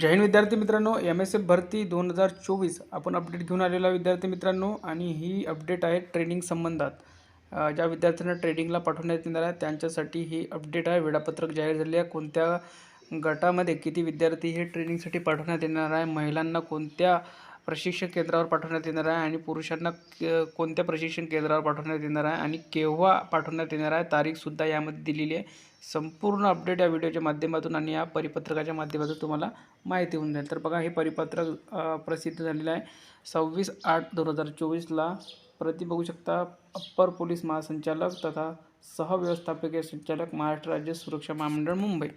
जय हिंद विद्यार्थी मित्रांनो M S F भरती दोन हजार चोवीस. आपण अपडेट घेऊन आलेला विद्यार्थी मित्रांनो आणि ही अपडेट आहे ट्रेनिंग संबंधात. ज्या विद्यार्थ्यांना ट्रेनिंगला पाठवण्यात येणार आहे त्यांच्यासाठी ही अपडेट आहे. वेळापत्रक जाहीर झाले आहे. कोणत्या गटामध्ये किती विद्यार्थी हे ट्रेनिंगसाठी पाठवण्यात येणार आहे? महिलांना कोणत्या प्रशिक्षण केंद्रावर पाठवण्यात येणार आहे आणि पुरुषांना क- कोणत्या प्रशिक्षण केंद्रावर पाठवण्यात येणार आहे आणि केव्हा पाठवण्यात येणार आहे तारीखसुद्धा यामध्ये दिलेली आहे. संपूर्ण अपडेट या व्हिडिओच्या माध्यमातून आणि या परिपत्रकाच्या माध्यमातून तुम्हाला माहिती होऊन जाईल. तर बघा हे परिपत्रक प्रसिद्ध झालेलं आहे. सव्वीस आठ दोन हजार चोवीसला प्रति बघू शकता अप्पर पोलीस महासंचालक तथा सहव्यवस्थापकीय संचालक महाराष्ट्र राज्य सुरक्षा महामंडळ मुंबई.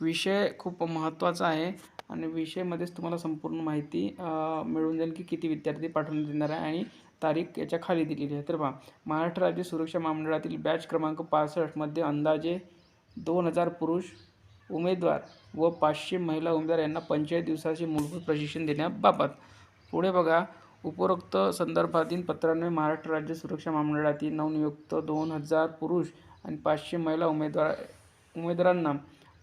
विषय खूप महत्त्वाचा आहे. आणि विषयमध्येच तुम्हाला संपूर्ण माहिती मिळून जाईल की किती विद्यार्थी पाठवण्यात येणार आहे आणि तारीख याच्या खाली दिलेली आहे. तर पहा महाराष्ट्र राज्य सुरक्षा महामंडळातील बॅच क्रमांक पासष्टमध्ये अंदाजे दोन हजार पुरुष उमेदवार व पाचशे महिला उमेदवार यांना पंचायत दिवसाचे मूलभूत प्रशिक्षण देण्याबाबत. पुढे बघा उपरोक्त संदर्भातील पत्रान्वये महाराष्ट्र राज्य सुरक्षा महामंडळातील नवनियुक्त दोन हजार पुरुष आणि पाचशे महिला उमेदवार उमेदवारांना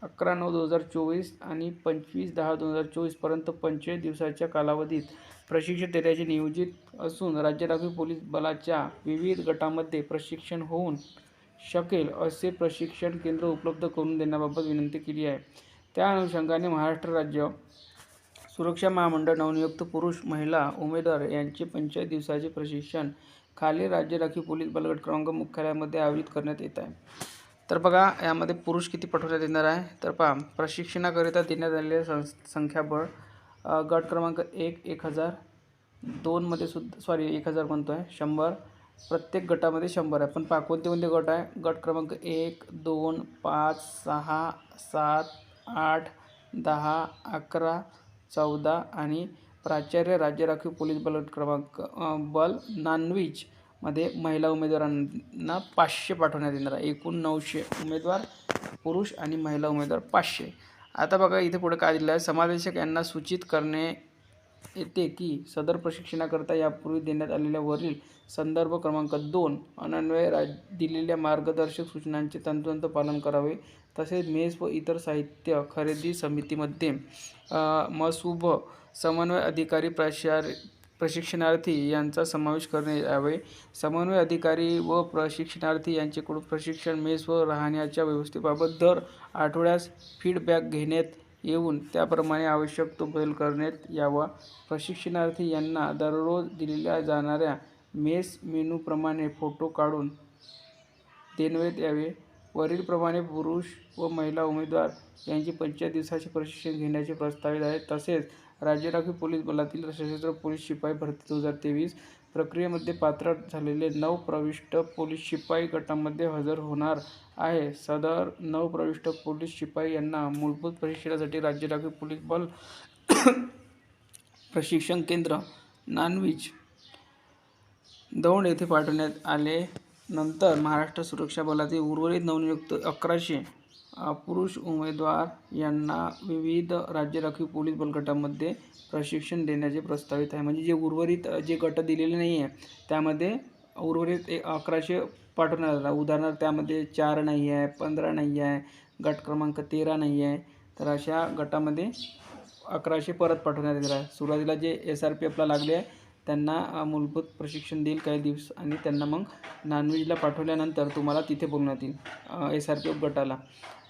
अकरा नऊ दोन हजार चोवीस आणि पंचवीस दहा दोन हजार चोवीसपर्यंत पंचेचाळीस दिवसाच्या कालावधीत प्रशिक्षण देण्याचे नियोजित असून राज्य राखीव पोलीस बलाच्या विविध गटामध्ये प्रशिक्षण होऊन शकेल असे प्रशिक्षण केंद्र उपलब्ध करून देण्याबाबत विनंती केली आहे. त्या अनुषंगाने महाराष्ट्र राज्य सुरक्षा महामंडळ नवनियुक्त पुरुष महिला उमेदवार यांचे पंचायत दिवसाचे प्रशिक्षण खाली राज्य राखीव पोलीस बलगट क्रमांक मुख्यालयामध्ये आयोजित करण्यात येत आहे. तर बघा यामध्ये पुरुष किती पाठवण्यात येणार आहे. तर पहा प्रशिक्षणाकरिता देण्यात आलेले सं संख्याबळ गट क्रमांक एक एक हजार. दोनमध्ये सुद्धा सॉरी एक हजार म्हणतो आहे शंभर. प्रत्येक गटामध्ये शंभर आहे. पण पहा कोणते कोणते गट आहे? गट क्रमांक एक दोन पाच सहा सात आठ दहा अकरा चौदा आणि प्राचार्य राज्य राखीव पोलीस बल क्रमांक बल नानवीज मध्ये महिला उमेदवारांना पाचशे पाठवण्यात येणार आहे. एकूण नऊशे उमेदवार पुरुष आणि महिला उमेदवार पाचशे. आता बघा इथे पुढे काय दिलं आहे. समादेशक यांना सूचित करणे येते की सदर प्रशिक्षणाकरता यापूर्वी देण्यात आलेल्या वरील संदर्भ क्रमांक दोन अनन्वय राज दिलेल्या मार्गदर्शक सूचनांचे तंतोतंत पालन करावे. तसेच मेस व इतर साहित्य खरेदी समितीमध्ये मसूब समन्वय अधिकारी प्राचार्य प्रशिक्षणार्थी यांचा समावेश करण्यात यावे समन्वय अधिकारी व प्रशिक्षणार्थी यांच्याकडून प्रशिक्षण मेस व राहण्याच्या व्यवस्थेबाबत दर आठवड्यास फीडबॅक घेण्यात येऊन त्याप्रमाणे आवश्यक तो बदल करण्यात यावा. प्रशिक्षणार्थी यांना दररोज दिलेल्या जाणाऱ्या मेस मेनूप्रमाणे फोटो काढून देण्यात यावे. वरीलप्रमाणे पुरुष व महिला उमेदवार यांचे पंचवीस दिवसाचे प्रशिक्षण घेण्याचे प्रस्तावित आहे तसेच राज्य राखीव पोलीस बलातील सशस्त्र पोलीस शिपाई भरती दोन हजार तेवीस प्रक्रियेमध्ये पात्र झालेले नऊ प्रविष्ट पोलीस शिपाई गटामध्ये हजर होणार आहे. सदर नऊ प्रविष्ट पोलीस शिपाई यांना मूलभूत प्रशिक्षणासाठी राज्य राखीव पोलीस बल प्रशिक्षण केंद्र नानवीज दौंड येथे पाठवण्यात आले. नंतर महाराष्ट्र सुरक्षा बलातील उर्वरित नवनियुक्त अकराशे पुरुष उमेदवार यांना विविध राज्य राखीव पोलीस बलगटामध्ये प्रशिक्षण देण्याचे प्रस्तावित आहे. म्हणजे जे उर्वरित जे गट दिलेले नाही आहे त्यामध्ये उर्वरित एक अकराशे पाठवण्यात आला. उदाहरणार्थ त्यामध्ये चार नाही आहे पंधरा नाही आहे गट क्रमांक तेरा नाही आहे तर अशा गटामध्ये अकराशे परत पाठवण्यात येणार आहे. सुरुवातीला जे एस आर पी एफला लागले आहे त्यांना मूलभूत प्रशिक्षण देईल काही दिवस आणि त्यांना मग नॉनव्हेजला पाठवल्यानंतर तुम्हाला तिथे बोलण्यात येईल एस आर पी एफ गटाला.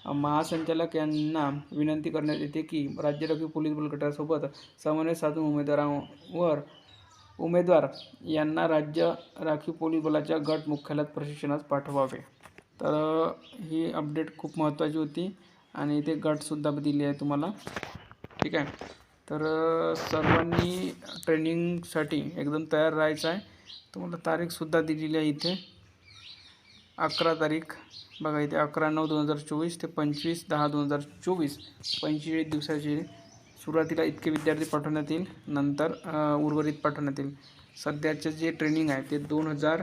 महासंचालक यांना विनंती करण्यात येते की राज्य राखीव पोलीस बल गटासोबत समन्वय साधून उमेदवारांवर उमेदवार यांना राज्य राखीव पोलीस बलाच्या गट मुख्यालयात प्रशिक्षणास पाठवावे. तर ही अपडेट खूप महत्त्वाची होती आणि इथे गटसुद्धा दिली आहे तुम्हाला. ठीक आहे. तर सर्वांनी ट्रेनिंगसाठी एकदम तयार राहायचं आहे. तुम्हाला तारीखसुद्धा दिलेली आहे इथे. अकरा तारीख. बघा इथे अकरा नऊ दोन हजार चोवीस ते पंचवीस दहा दोन हजार चोवीस. पंचेचाळीस दिवसाचे सुरुवातीला इतके विद्यार्थी पाठवण्यात येईल नंतर उर्वरित पाठवण्यात येईल. सध्याचे जे ट्रेनिंग आहे ते दोन हजार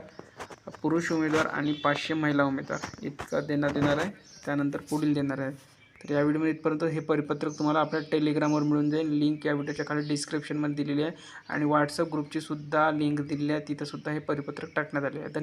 पुरुष उमेदवार आणि पाचशे महिला उमेदवार. इतकं देण्यात येणार आहे त्यानंतर पुढील देणार आहे. तर या व्हिडिओमध्ये इथपर्यंत हे परिपत्रक तुम्हाला आपल्या टेलिग्रामवर मिळून जाईल. लिंक या व्हिडिओच्या खाली डिस्क्रिप्शनमध्ये दिलेली आहे. आणि व्हॉट्सअप ग्रुपची सुद्धा लिंक दिलेली आहे. तिथंसुद्धा हे परिपत्रक टाकण्यात आले आहे.